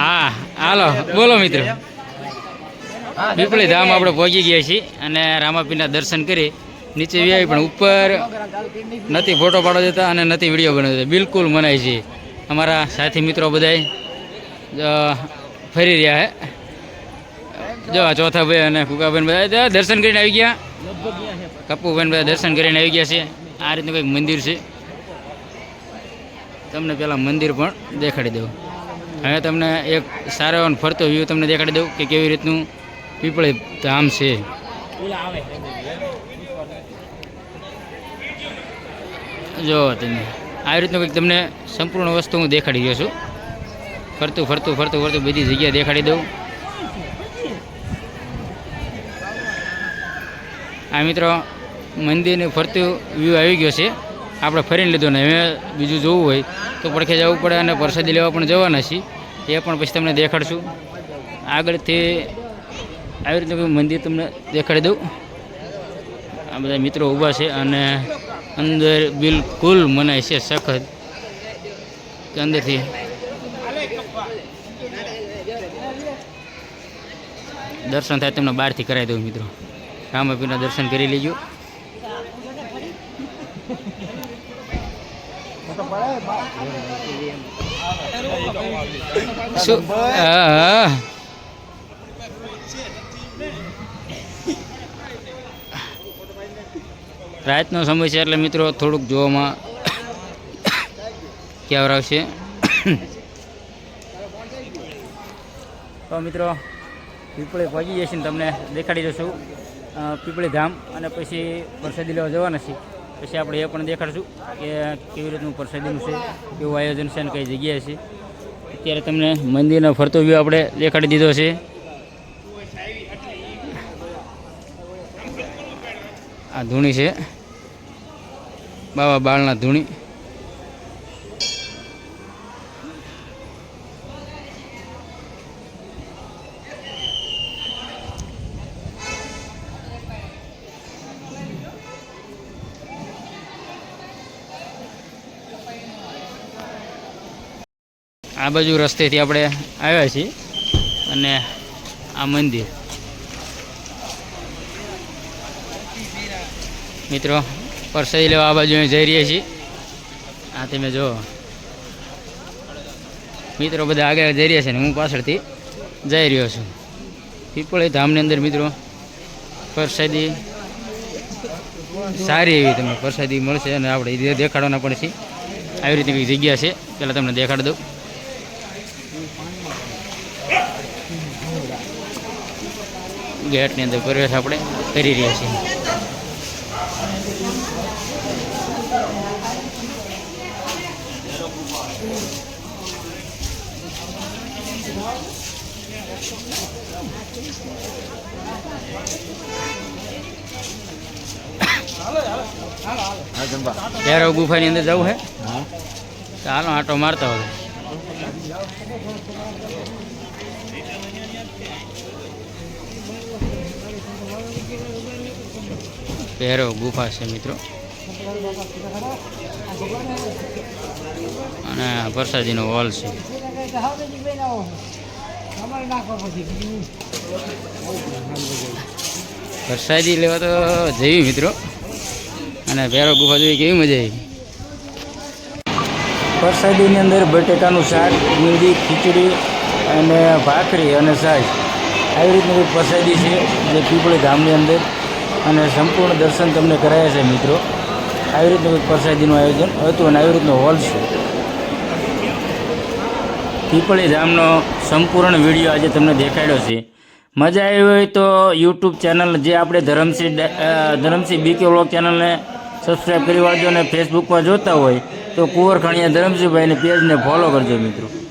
હા, હાલો, બોલો મિત્રો. પીપળી ધામ આપણે પહોંચી ગયા છીએ અને રામાપીના દર્શન કરી. નીચે વ્યાય પણ ઉપર નથી ફોટો પાડવા દેતા અને નથી વીડિયો બનાવવા દેતા. બિલકુલ મનાય છે. અમારા સાથી મિત્રો બધાય ફરી રહ્યા હે. જો ચોથા ભાઈ અને કુકાભાઈ બધા દર્શન કરીને આવી ગયા. કપ્પુભાઈ બધા દર્શન કરીને આવી ગયા છે. આ રીતનું કંઈક મંદિર છે. તમને પેલા મંદિર પણ દેખાડી દઉં હવે તમને એક સારો એવો ફરતો વ્યૂ તમને દેખાડી દઉં કે કેવી રીતનું પીપળી ધામ છે. જો તમે, આવી રીતનું કંઈક તમને સંપૂર્ણ વસ્તુ હું દેખાડી ગયો છું. ફરતું ફરતું ફરતું ફરતું બધી જગ્યા દેખાડી દઉં આ મિત્રો, મંદિરનું ફરતું વ્યૂ આવી ગયો છે. આપણે ફરીને લીધો ને હવે બીજું જોવું હોય તો પડખે જવું પડે અને પ્રસાદી લેવા પણ જવાના છીએ. એ પણ પછી તમને દેખાડશું. આગળથી આવી કોઈ મંદિર તમને દેખાડી દઉં. આ બધા મિત્રો ઊભા છે અને અંદર બિલકુલ મનાય છે સખત. અંદરથી. દર્શન થાય તમને બહારથી કરાવી દઉં મિત્રો. રામાપીરના દર્શન કરી લેજો. શું? રાતનો સમય છે એટલે મિત્રો થોડુંક જોવામાં ક્યાં આવશે. તો મિત્રો, પીપળી પહોંચી જશે ને તમને દેખાડી દઈશું. પીપળી ધામ અને પછી વરસાદી લેવા જવાના છીએ. પછી આપણે એ પણ દેખાડશું કે કેવી રીતનું પ્રસાદીનું છે, કેવું આયોજન છે અને કઈ જગ્યાએ છે. અત્યારે તમને મંદિરનો ફરતો વ્યૂ આપણે દેખાડી દીધો છે. આ ધૂણી છે. બાબા બાળના ધૂણી. આ બાજુ રસ્તેથી આપણે આવ્યા છીએ અને આ મંદિર. મિત્રો, પરસાદી લેવા આ બાજુ જઈ રહ્યા છીએ. આ તમે જો મિત્રો બધા આગળ જઈ રહ્યા છે ને હું પાછળથી જઈ રહ્યો છું. પીપળી ધામની અંદર મિત્રો, પરસાદી સારી એવી તમને પ્રસાદી મળશે અને આપણે દેખાડવાના પણ છે આવી રીતની કંઈક જગ્યા છે. પહેલાં તમને દેખાડી દઉં. ગેટની અંદર પ્રવેશ આપણે કરી રહ્યા છીએ. ભૈરવ ગુફાની અંદર જવું હે? ચાલો આટો મારતા હોય. ભૈરવ, ગુફા છે મિત્રો. અને પ્રસાદીનો હોલ છે. પ્રસાદી લેવા તો જઈ મિત્રો. અને પહેરો ગુફા જોઈ કેવી મજા આવી. પ્રસાદીની અંદર બટેકાનું શાક બુંદી ખીચડી અને ભાખરી અને સાજ. આવી રીતની પ્રસાદી છે જે પીપળી ગામની અંદર અને સંપૂર્ણ દર્શન તમને કરાયા છે મિત્રો. આવી રીતનું પ્રસાદીનું આયોજન હતું અને આવી રીતનો હોલ છે. પીપળી ધામનો સંપૂર્ણ વીડિયો આજે તમને દેખાડ્યો છે. મજા આવી હોય તો યુટ્યુબ ચેનલ જે આપણે Dharamsinh Dharamsinh B K vlog ચેનલને સબસ્ક્રાઈબ કરી વાળજો અને ફેસબુકમાં જોતા હોય તો કુંવર ખણિયા ધરમસિંહભાઈને પેજને ફોલો કરજો મિત્રો.